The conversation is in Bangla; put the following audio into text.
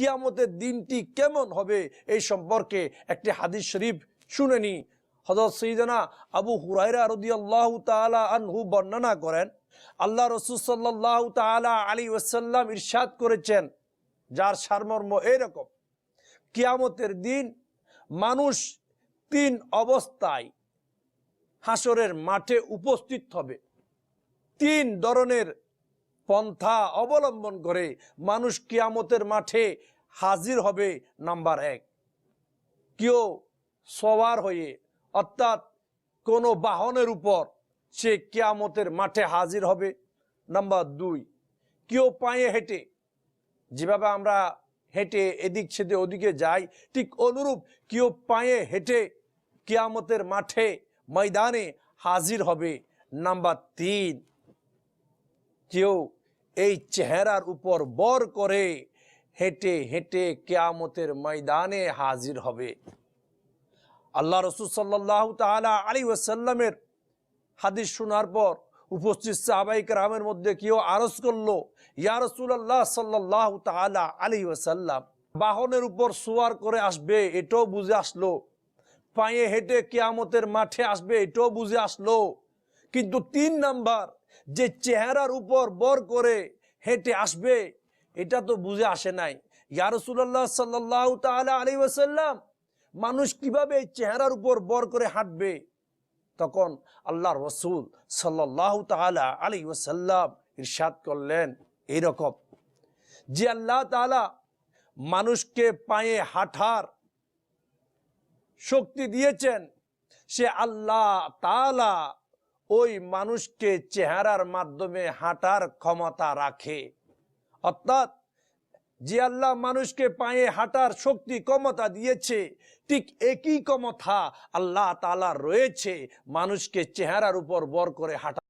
কিয়ামতের দিনটি কেমন হবে এই সম্পর্কে একটি হাদিস শরীফ শুনেনি হজরত সৈদানা আবু হুরাইরা রদি আল্লাহ তালা আনহু বর্ণনা করেন, আল্লাহ রসুল সাল্লাহ তালা আলী ওসাল্লাম ইরশাদ করেছেন, যার সারমর্ম এরকম কিয়ামতের দিন মানুষ তিন অবস্থায় হাসরের মাঠে উপস্থিত হবে। তিন ধরনের পন্থা অবলম্বন করে মানুষ কিয়ামতের মাঠে হাজির হবে নাম্বার এক। কেউ সওয়ার হয়ে, অর্থাৎ কোনো বাহনের উপর সে কিয়ামতের মাঠে হাজির হবে। নাম্বার দুই, কেউ পায়ে হেঁটে, যেভাবে আমরা হেঁটে এদিক সেদে ওদিকে যাই, ঠিক অনুরূপ কেউ পায়ে হেঁটে কিয়ামতের মাঠে, ময়দানে হাজির হবে। নাম্বার তিন, কেউ এই চেহারার উপর বর করে হেঁটে হেঁটে কেয়ামতের ময়দানে হাজির হবে। আল্লাহ রসুল সাল্লাহ তালা আলী ওয়াসাল্লামের হাদিস শোনার পর উপস্থিত সাহাবাইক রামের মধ্যে কেউ আরজ করল, ইয়া রসুল্লাহ সাল্লাহ তালা আলী ওয়াসাল্লাম, বাহনের উপর সোয়ার করে আসবে, এটাও বুঝে আসলো। পায়ে হেঁটে কেয়ামতের মাঠে আসবে, এটাও বুঝে আসলো। কিন্তু তিন নাম্বার যে চেহারার উপর বর করে হেঁটে আসবে, এটা তো বুঝে আসে নাই। ইয়ারসুল্লাহ সাল্লাহ তালা আলী ওসাল্লাম মানুষ কীভাবে চেহারার উপর বর করে হাঁটবে? তখন আল্লাহ রসুল সাল্লাহ তালা আলী ওসাল্লাম ইরশাদ করলেন এইরকম যে আল্লাহ তালা মানুষকে পায়ে হাঁটার শক্তি দিয়েছেন, সে আল্লাহ তালা ওই মানুষকে চেহারার মাধ্যমে হাঁটার ক্ষমতা রাখে। অর্থাৎ যে আল্লাহ মানুষকে পায়ে হাঁটার শক্তি, ক্ষমতা দিয়েছে, ঠিক একই ক্ষমতা আল্লাহ তালা রয়েছে। মানুষকে চেহারার উপর বর করে হাঁটা